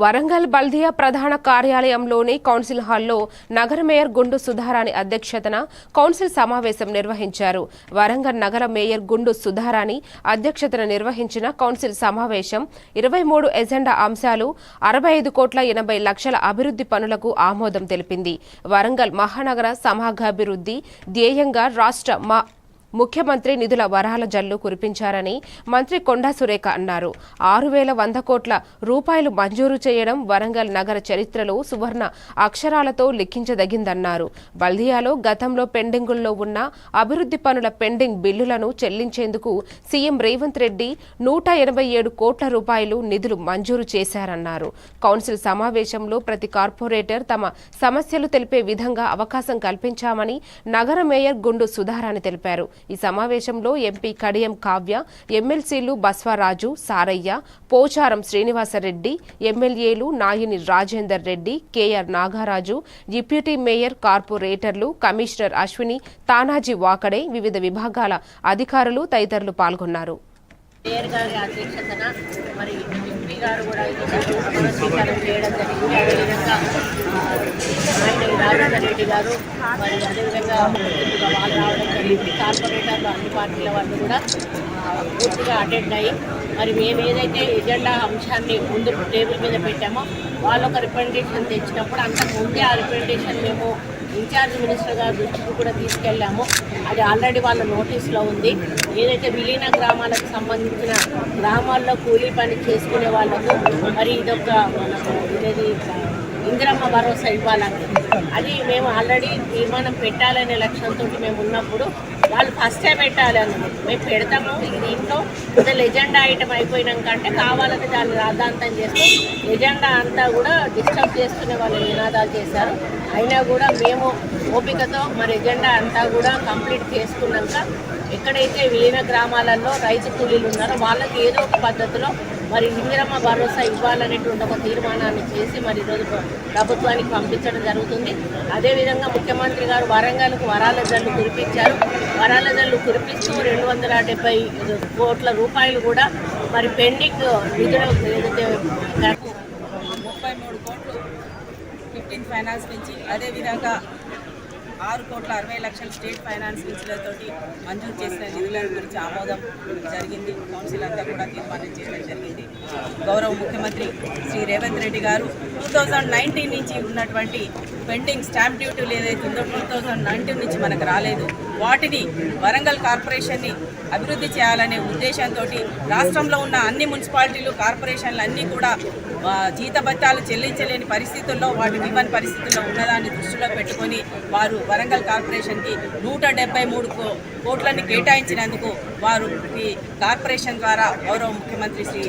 వరంగల్ బల్దియా ప్రధాన కార్యాలయంలోని కౌన్సిల్ హాల్లో నగర మేయర్ గుండు సుధారాణి అధ్యక్షతన కౌన్సిల్ సమావేశం నిర్వహించారు. వరంగల్ నగర మేయర్ గుండు సుధారాణి అధ్యక్షతన నిర్వహించిన కౌన్సిల్ సమావేశం ఇరవై మూడు ఎజెండా అంశాలు అరవై ఐదు కోట్ల ఎనభై లక్షల అభివృద్ధి పనులకు ఆమోదం తెలిపింది. వరంగల్ మహానగర సమాఘాభివృద్ధి ధ్యేయంగా రాష్ట్ర మా ముఖ్యమంత్రి నిధుల వరహాల జల్లు కురిపించారని మంత్రి కొండా సురేఖ అన్నారు. ఆరు వేల వంద కోట్ల రూపాయలు మంజూరు చేయడం వరంగల్ నగర చరిత్రలో సువర్ణ అక్షరాలతో లిఖించదగిందన్నారు. బల్దియాలో గతంలో పెండింగుల్లో ఉన్న అభివృద్ధి పనుల పెండింగ్ బిల్లులను చెల్లించేందుకు సీఎం రేవంత్ రెడ్డి నూట ఎనభై ఏడు కోట్ల రూపాయలు నిధులు మంజూరు చేశారన్నారు. కౌన్సిల్ సమావేశంలో ప్రతి కార్పొరేటర్ తమ సమస్యలు తెలిపే విధంగా అవకాశం కల్పించామని నగర మేయర్ గుండు సుధారాణి తెలిపారు. ఈ సమావేశంలో ఎంపీ కడియం కావ్య ఎమ్మెల్సీలు బస్వరాజు సారయ్య పోచారం శ్రీనివాసరెడ్డి ఎమ్మెల్యేలు Naini Rajender Reddy KR Nagaraju deputy mayor కార్పొరేటర్లు కమిషనర్ అశ్విని తానాజీ వాకడే వివిధ విభాగాల అధికారులు తదితరులు పాల్గొన్నారు. మేయర్ గారి అధ్యక్షతన మరి గారు కూడా ఈరోజు స్వీకారం చేయడం జరిగింది. అదేవిధంగా ఆయన రాజేందర్ రెడ్డి గారు మరి అదేవిధంగా పూర్తిగా వాళ్ళు రావడం జరిగింది. కార్పొరేటర్లు అన్ని పార్టీల వాళ్ళు కూడా పూర్తిగా అటెండ్ అయ్యి మరి మేము ఏదైతే ఎజెండా అంశాన్ని ముందు టేబుల్ మీద పెట్టామో వాళ్ళు ఒక రిప్రజెంటేషన్ తెచ్చినప్పుడు అంతకు ముందే ఆ రిప్రజెంటేషన్ మేము ఇన్ఛార్జ్ మినిస్టర్ గారి దృష్టికి కూడా తీసుకెళ్ళాము. అది ఆల్రెడీ వాళ్ళ నోటీస్లో ఉంది. ఏదైతే విలీన గ్రామాలకు సంబంధించిన గ్రామాల్లో కూలీ పని చేసుకునే వాళ్ళకు మరి ఇదొక మనకు ఇదేది ఇందిరమ్మ భరోసా ఇవ్వాలని అది మేము ఆల్రెడీ తీర్మానం పెట్టాలనే లక్ష్యంతో మేము ఉన్నప్పుడు వాళ్ళు ఫస్టే పెట్టాలి అన్నది మేము పెడతాము ఇది దీంట్లో. అసలు లెజెండా ఐటమ్ అయిపోయినాక అంటే కావాలని దాన్ని రాద్ధాంతం చేస్తూ ఎజెండా అంతా కూడా డిస్టర్బ్ చేస్తున్న వాళ్ళు నినాదాలు చేశారు. అయినా కూడా మేము ఓపికతో మరి ఎజెండా అంతా కూడా కంప్లీట్ చేసుకున్నాక ఎక్కడైతే విలీన గ్రామాలలో రైతు కూలీలు ఉన్నారో వాళ్ళకి ఏదో ఒక పద్ధతిలో మరి ఇందిరమ్మ భరోసా ఇవ్వాలనేటువంటి ఒక తీర్మానాన్ని చేసి మరి ఈరోజు ప్రభుత్వానికి పంపించడం జరుగుతుంది. అదేవిధంగా ముఖ్యమంత్రి గారు వరంగల్కు వరాల జల్లు కురిపించారు. వరాల జల్లు కురిపిస్తూ రెండు వందల డెబ్బై కోట్ల రూపాయలు కూడా మరి పెండింగ్ నిధులు ముప్పై మూడు కోట్లు ఫిఫ్టీన్ ఫైనాన్స్ నుంచి. అదేవిధంగా ఆరు కోట్ల అరవై లక్షల స్టేట్ ఫైనాన్స్ నిధులతోటి మంజూరు చేసిన నిధుల గురించి ఆమోదం జరిగింది. కౌన్సిల్ అంతా కూడా తీర్మానం చేయడం జరిగింది. గౌరవ ముఖ్యమంత్రి శ్రీ రేవంత్ రెడ్డి గారు టూ థౌజండ్ నైన్టీన్ నుంచి ఉన్నటువంటి పెండింగ్ స్టాంప్ డ్యూటీలు ఏదైతే ఉందో టూ థౌజండ్ నైన్టీన్ నుంచి మనకు రాలేదు. వాటిని వరంగల్ కార్పొరేషన్ని అభివృద్ధి చేయాలనే ఉద్దేశంతో రాష్ట్రంలో ఉన్న అన్ని మున్సిపాలిటీలు కార్పొరేషన్లు అన్నీ కూడా జీతభత్యాలు చెల్లించలేని పరిస్థితుల్లో వాటిని ఇవ్వని పరిస్థితుల్లో ఉన్నదాన్ని దృష్టిలో పెట్టుకొని వారు వరంగల్ కార్పొరేషన్కి నూట డెబ్బై మూడు కో- కోట్లని కేటాయించినందుకు వారు ఈ కార్పొరేషన్ ద్వారా గౌరవ ముఖ్యమంత్రి శ్రీ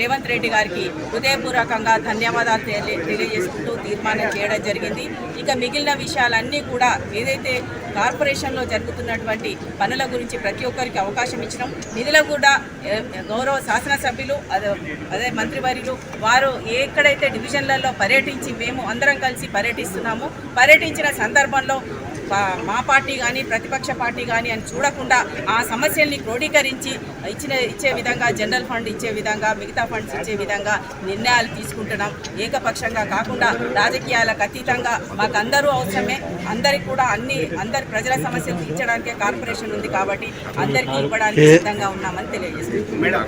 రేవంత్ రెడ్డి గారికి హృదయపూర్వకంగా ధన్యవాదాలు తెలియజేసుకుంటూ తీర్మానం చేయడం జరిగింది. ఇక మిగిలిన విషయాలన్నీ కూడా ఏదైతే కార్పొరేషన్లో జరుగుతున్నటువంటి పనుల గురించి ప్రతి ఒక్కరికి అవకాశం ఇచ్చినాం. నిధులు కూడా గౌరవ శాసనసభ్యులు అదే అదే మంత్రివర్యులు వారు ఎక్కడైతే డివిజన్లలో పర్యటించి మేము అందరం కలిసి పర్యటిస్తున్నాము పర్యటించిన సందర్భంలో మా పార్టీ కానీ ప్రతిపక్ష పార్టీ కానీ అని చూడకుండా ఆ సమస్యల్ని క్రోడీకరించి ఇచ్చిన ఇచ్చే విధంగా జనరల్ ఫండ్ ఇచ్చే విధంగా మిగతా ఫండ్స్ ఇచ్చే విధంగా నిర్ణయాలు తీసుకుంటున్నాం. ఏకపక్షంగా కాకుండా రాజకీయాలకు అతీతంగా మాకు అందరూ అవసరమే. అందరికి కూడా అన్ని అందరి ప్రజల సమస్యలు తీర్చడానికే కార్పొరేషన్ ఉంది కాబట్టి అందరికీ ఇవ్వడానికి సిద్ధంగా ఉన్నామని తెలియజేస్తున్నాం.